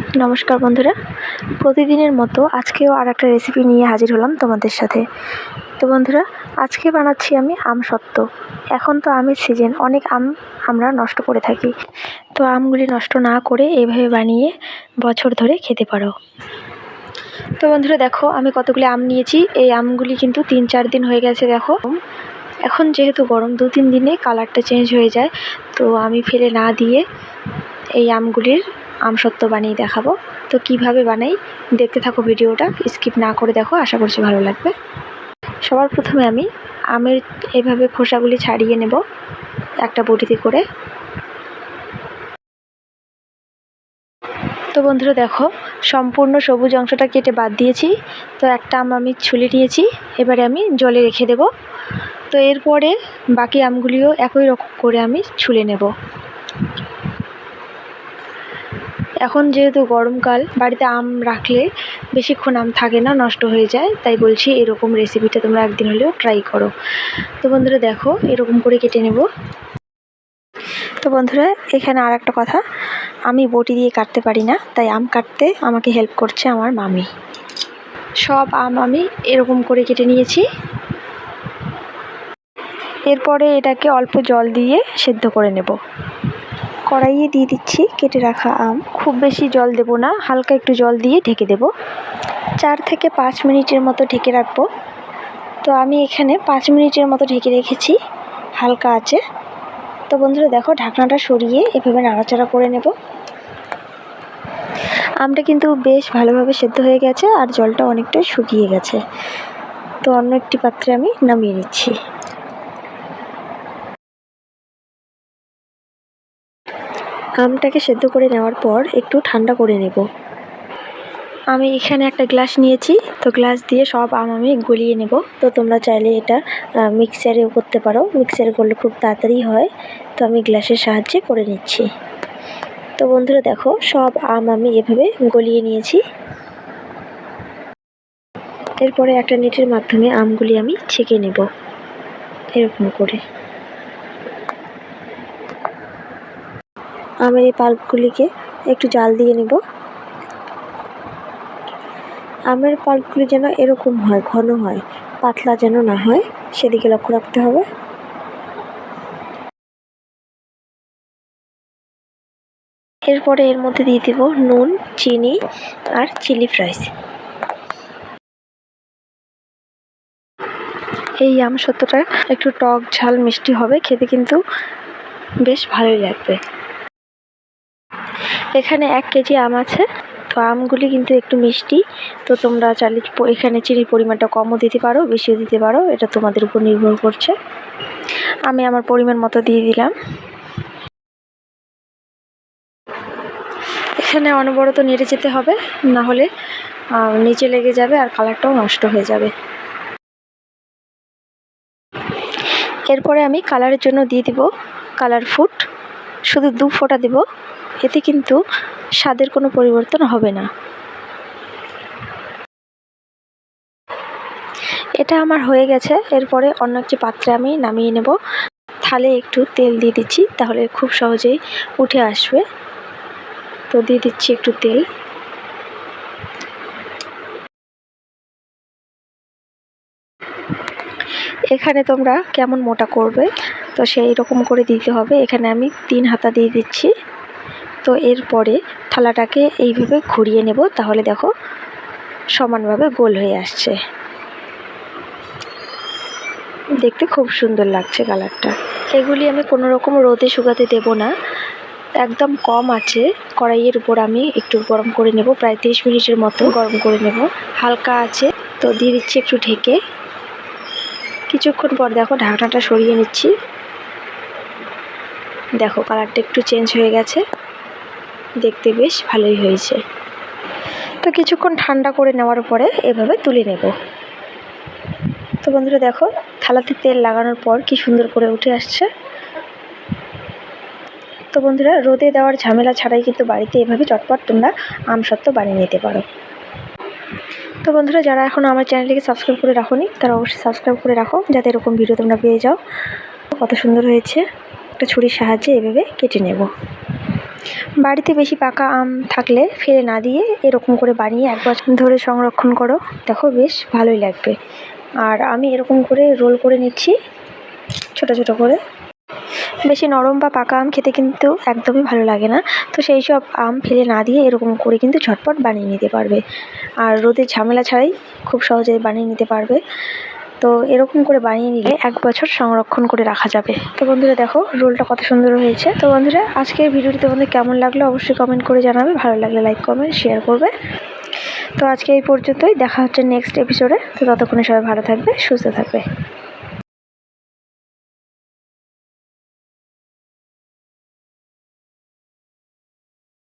নমস্কার বন্ধুরা। প্রতিদিনের মতো আজকেও আর একটা রেসিপি নিয়ে হাজির হলাম তোমাদের সাথে। তো বন্ধুরা, আজকে বানাচ্ছি আমি আম সত্ত্ব। এখন তো আমের সিজন অনেক আম আমরা নষ্ট করে থাকি। তো আমগুলি নষ্ট না করে এইভাবে বানিয়ে বছর ধরে খেতে পারো। তো বন্ধুরা, দেখো, আমি কতগুলি আম নিয়েছি। এই আমগুলি কিন্তু তিন চার দিন হয়ে গেছে, দেখো। এখন যেহেতু গরম দু তিন দিনে কালারটা চেঞ্জ হয়ে যায়। তো আমি ফেলে না দিয়ে এই আমগুলির আমসত্ত্ব বানিয়ে দেখাবো। তো কীভাবে বানাই, দেখতে থাকো ভিডিওটা, স্কিপ না করে দেখো, আশা করছি ভালো লাগবে। সবার প্রথমে আমি আমের এভাবে খোসাগুলি ছাড়িয়ে নেব, একটা বটিতে করে। তো বন্ধুরা দেখো, সম্পূর্ণ সবুজ অংশটা কেটে বাদ দিয়েছি। তো একটা আম আমি ছুলে নিয়েছি, এবারে আমি জলে রেখে দেব। তো এরপরে বাকি আমগুলিও একই রকম করে আমি ছুলে নেব। এখন যেহেতু গরমকাল, বাড়িতে আম রাখলে বেশিক্ষণ আম থাকে না, নষ্ট হয়ে যায়, তাই বলছি এরকম রেসিপিটা তোমরা একদিন হলেও ট্রাই করো। তো বন্ধুরা দেখো, এরকম করে কেটে নেব। তো বন্ধুরা, এখানে আর একটা কথা, আমি বটি দিয়ে কাটতে পারি না, তাই আম কাটতে আমাকে হেল্প করছে আমার মামি। সব আম আমি এরকম করে কেটে নিয়েছি। এরপরে এটাকে অল্প জল দিয়ে সেদ্ধ করে নেব। কড়াইয়ে দিয়ে দিচ্ছি কেটে রাখা আম। খুব বেশি জল দেব না, হালকা একটু জল দিয়ে ঢেকে দেব। চার থেকে পাঁচ মিনিটের মতো ঢেকে রাখব। তো আমি এখানে পাঁচ মিনিটের মতো ঢেকে রেখেছি, হালকা আছে। তো বন্ধুরা দেখো, ঢাকনাটা সরিয়ে এভাবে নাড়াচাড়া করে নেব। আমটা কিন্তু বেশ ভালোভাবে সেদ্ধ হয়ে গেছে আর জলটা অনেকটাই শুকিয়ে গেছে। তো অন্য একটি পাত্রে আমি নামিয়ে নিচ্ছি। আমটাকে সেদ্ধ করে নেওয়ার পর একটু ঠান্ডা করে নেব। আমি এখানে একটা গ্লাস নিয়েছি, তো গ্লাস দিয়ে সব আম আমি গলিয়ে নেব। তো তোমরা চাইলে এটা মিক্সারেও করতে পারো। মিক্সারে করলে খুব তাড়াতাড়ি হয়। তো আমি গ্লাসের সাহায্যে করে নিচ্ছি। তো বন্ধুরা দেখো, সব আম আমি এভাবে গলিয়ে নিয়েছি। এরপরে একটা নেটের মাধ্যমে আমগুলি আমি ছেঁকে নেব। এরকম করে। আমের এই পাল্পগুলিকে একটু জাল দিয়ে নেব। আমের পাল্পগুলি যেন এরকম হয়, ঘন হয়, পাতলা যেন না হয়, সেদিকে লক্ষ্য রাখতে হবে। এরপরে এর মধ্যে দিয়ে দিব নুন, চিনি আর চিলি ফ্রাইস। এই আম সত্যটা একটু টক, ঝাল, মিষ্টি হবে, খেতে কিন্তু বেশ ভালোই লাগবে। এখানে এক কেজি আম আছে। তো আমগুলি কিন্তু একটু মিষ্টি। তো তোমরা চাইলে এখানে চিনির পরিমাণটা কমও দিতে পারো, বেশিও দিতে পারো। এটা তোমাদের উপর নির্ভর করছে। আমি আমার পরিমাণ মতো দিয়ে দিলাম। এখানে অনবরত নেড়ে যেতে হবে, না হলে নিচে লেগে যাবে আর কালারটাও নষ্ট হয়ে যাবে। এরপরে আমি কালারের জন্য দিয়ে দিব কালার ফুড শুধু দু ফোঁটা দেব, এতে কিন্তু স্বাদের কোনো পরিবর্তন হবে না। এটা আমার হয়ে গেছে, এরপরে অন্য একটি পাত্রে আমি নামিয়ে নেব। থালে একটু তেল দিয়ে দিচ্ছি, তাহলে খুব সহজেই উঠে আসবে। তো দিয়ে দিচ্ছি একটু তেল। এখানে তোমরা কেমন মোটা করবে তো সেই রকম করে দিতে হবে। এখানে আমি তিন হাতা দিয়ে দিচ্ছি। তো এরপরে থালাটাকে এইভাবে ঘুরিয়ে নেব। তাহলে দেখো সমানভাবে গোল হয়ে আসছে। দেখতে খুব সুন্দর লাগছে কালারটা। এগুলি আমি কোনো রকম রোদে শুকাতে দেব না। একদম কম আছে। কড়াইয়ের উপর আমি একটু গরম করে নেব। প্রায় তিরিশ মিনিটের মতো গরম করে নেব। হালকা আছে। তো দিয়ে দিচ্ছি একটু ঢেকে। কিছুক্ষণ পর দেখো ঢাকনাটা সরিয়ে নিচ্ছি। দেখো কালারটা একটু চেঞ্জ হয়ে গেছে। দেখতে বেশ ভালোই হয়েছে। তো কিছুক্ষণ ঠান্ডা করে নেওয়ার পরে এভাবে তুলে নেব। তো বন্ধুরা দেখো, থালাতে তেল লাগানোর পর কি সুন্দর করে উঠে আসছে। তো বন্ধুরা, রোদে দেওয়ার ঝামেলা ছাড়াই কিন্তু বাড়িতে এভাবে চটপট তোমরা আমসত্ত্ব বানিয়ে নিতে পারো। তো বন্ধুরা, যারা এখনও আমার চ্যানেলটিকে সাবস্ক্রাইব করে রাখোনি, তারা অবশ্যই সাবস্ক্রাইব করে রাখো, যাতে এরকম ভিডিও তোমরা পেয়ে যাও। কত সুন্দর হয়েছে। একটা ছুরির সাহায্যে এভাবে কেটে নেব। বাড়িতে বেশি পাকা আম থাকলে ফেলে না দিয়ে এরকম করে বানিয়ে এক বছর ধরে সংরক্ষণ করো। দেখো বেশ ভালোই লাগবে। আর আমি এরকম করে রোল করে নিচ্ছি, ছোট ছোট করে। বেশি নরম বা পাকা আম খেতে কিন্তু একদমই ভালো লাগে না। তো সেই সব আম ফেলে না দিয়ে এরকম করে কিন্তু ঝটপট বানিয়ে নিতে পারবে। আর রোদের ঝামেলা ছাড়াই খুব সহজে বানিয়ে নিতে পারবে। তো এরকম করে বানিয়ে নিলে এক বছর সংরক্ষণ করে রাখা যাবে। তো বন্ধুরা দেখো, রোলটা কত সুন্দর হয়েছে। তো বন্ধুরা, আজকের ভিডিওটি তোমাদের কেমন লাগল অবশ্যই কমেন্ট করে জানাবে। ভালো লাগলে লাইক কমেন্ট শেয়ার করবে। তো আজকে এই পর্যন্তই। দেখা হচ্ছে নেক্সট এপিসোডে তো ততক্ষণে সবাই ভালো থাকবে, সুস্থ থাকবে।